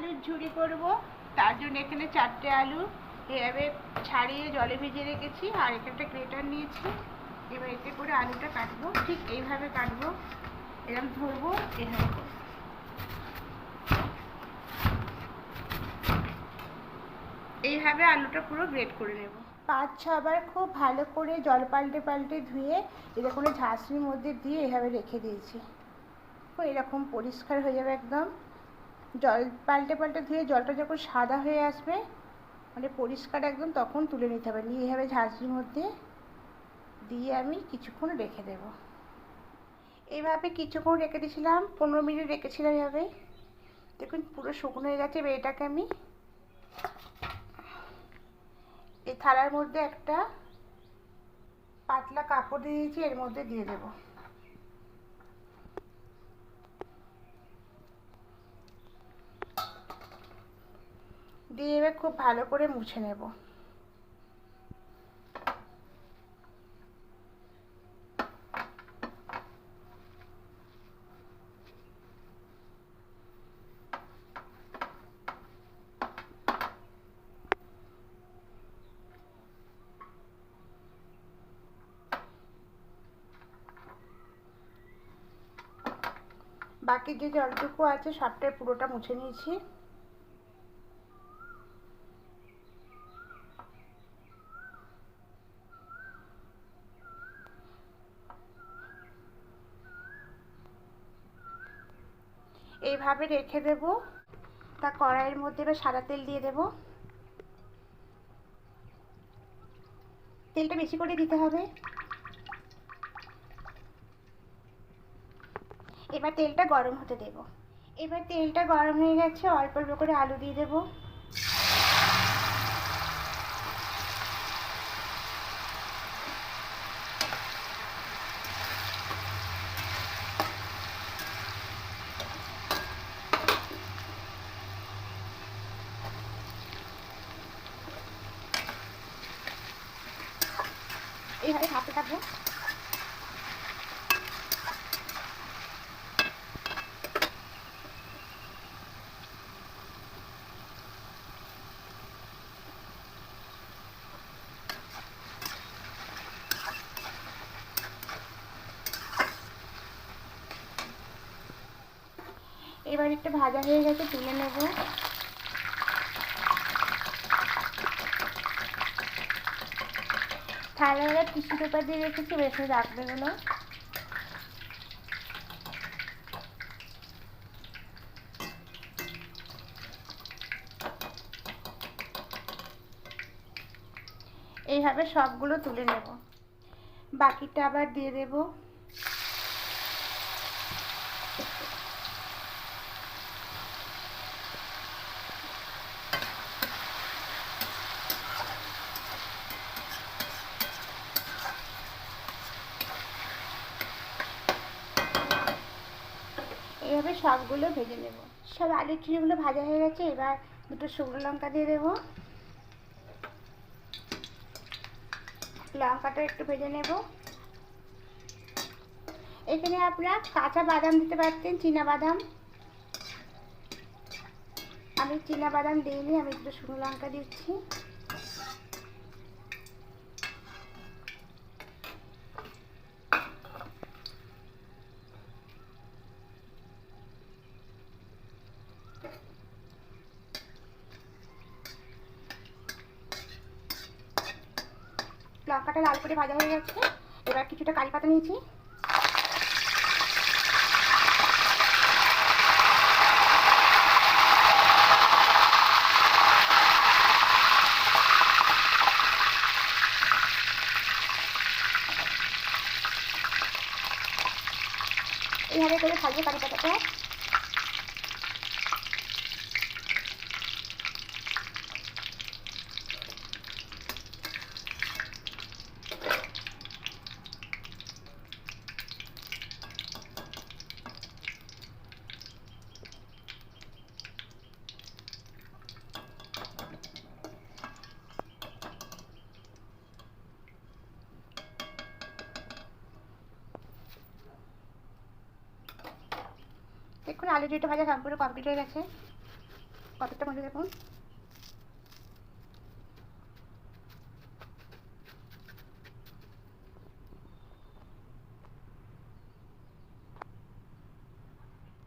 আলুর ঝুড়ি করব। তার জন্য এখানে চারটে আলু। এভাবে ছাড়িয়ে জলে ভিজিয়ে রেখেছি আর এখানে একটা গ্রেটার নিয়েছি। এবার এতে করে আলুটা কাটবো। ঠিক এইভাবে কাটবো। এরকম ধরবো, এভাবে এইভাবে আলুটা পুরো গ্রেট করে নেব। পাঁচ ছবার খুব ভালো করে জল পাল্টে পাল্টে ধুয়ে এরকম ঝাঁসির মধ্যে দিয়ে এভাবে রেখে দিয়েছি। এরকম পরিষ্কার হয়ে যাবে একদম। জল পাল্টে পাল্টে ধুয়ে জলটা যখন সাদা হয়ে আসবে মানে পরিষ্কার একদম তখন তুলে নিতে হবে। নিয়ে এভাবে ঝাঁঝরির মধ্যে দিয়ে আমি কিছুক্ষণ রেখে দেব। এইভাবে কিছুক্ষণ রেখে দিয়েছিলাম, পনেরো মিনিট রেখেছিলাম এভাবে। দেখুন, পুরো শুকনো হয়ে গেছে, এবার এটাকে আমি এই থালার মধ্যে একটা পাতলা কাপড় দিয়ে দিয়েছি, এর মধ্যে দিয়ে দেবো। দিয়ে এবার খুব ভালো করে মুছে নেব। বাকি যে জলটুকু আছে, সবটাই পুরোটা মুছে নিয়েছি। এইভাবে রেখে দেব। তা কড়াইয়ের মধ্যে এবার সাদা তেল দিয়ে দেব। তেলটা বেশি করে দিতে হবে। এবার তেলটা গরম হতে দেব। এবার তেলটা গরম হয়ে গেছে, অল্প অল্প করে আলু দিয়ে দেবো। এইভাবে ভাবতে থাকব এবার একটু ভাজা হয়ে গেছে তুলে নেব। থালায় টিস্যু পেপার দিয়ে রেখেছি, বেশি রাখবে গুলো এইভাবে সবগুলো তুলে নেব। বাকিটা আবার দিয়ে দেব। এইভাবে সবগুলো ভেজে নেব। সব আলুর চিড়িগুলো ভাজা হয়ে গেছে, এবার দুটো শুকনো লঙ্কা দিয়ে দেবো। লঙ্কাটা একটু ভেজে নেব। এখানে আপনারা কাঁচা বাদাম দিতে পারতেন, চীনা বাদাম। আমি চীনা বাদাম দিইনি, আমি একটু শুকনো লঙ্কা দিচ্ছি। লঙ্কাটা লাল করে ভাজা হয়ে গেছে। এবার কিছুটা কারি পাতা নিয়েছি। এইভাবে করে ভাজবো কারি পাতাটা। দেখুন আলু দুটো ভাজা সম্পূর্ণ কমপ্লিট হয়ে গেছে। কতটা মজা দেখুন।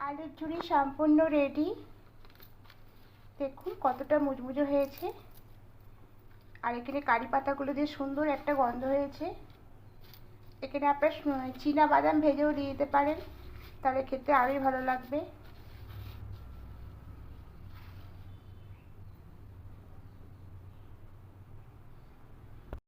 আলুর ঝুড়ি সম্পূর্ণ রেডি দেখুন কতটা মুচমুচে হয়েছে। আর এখানে কারি পাতাগুলো দিয়ে সুন্দর একটা গন্ধ হয়েছে। এখানে আপনার চীনা বাদাম ভেজেও দিয়ে দিতে পারেন। তাহলে খেতে আরোই ভালো লাগবে।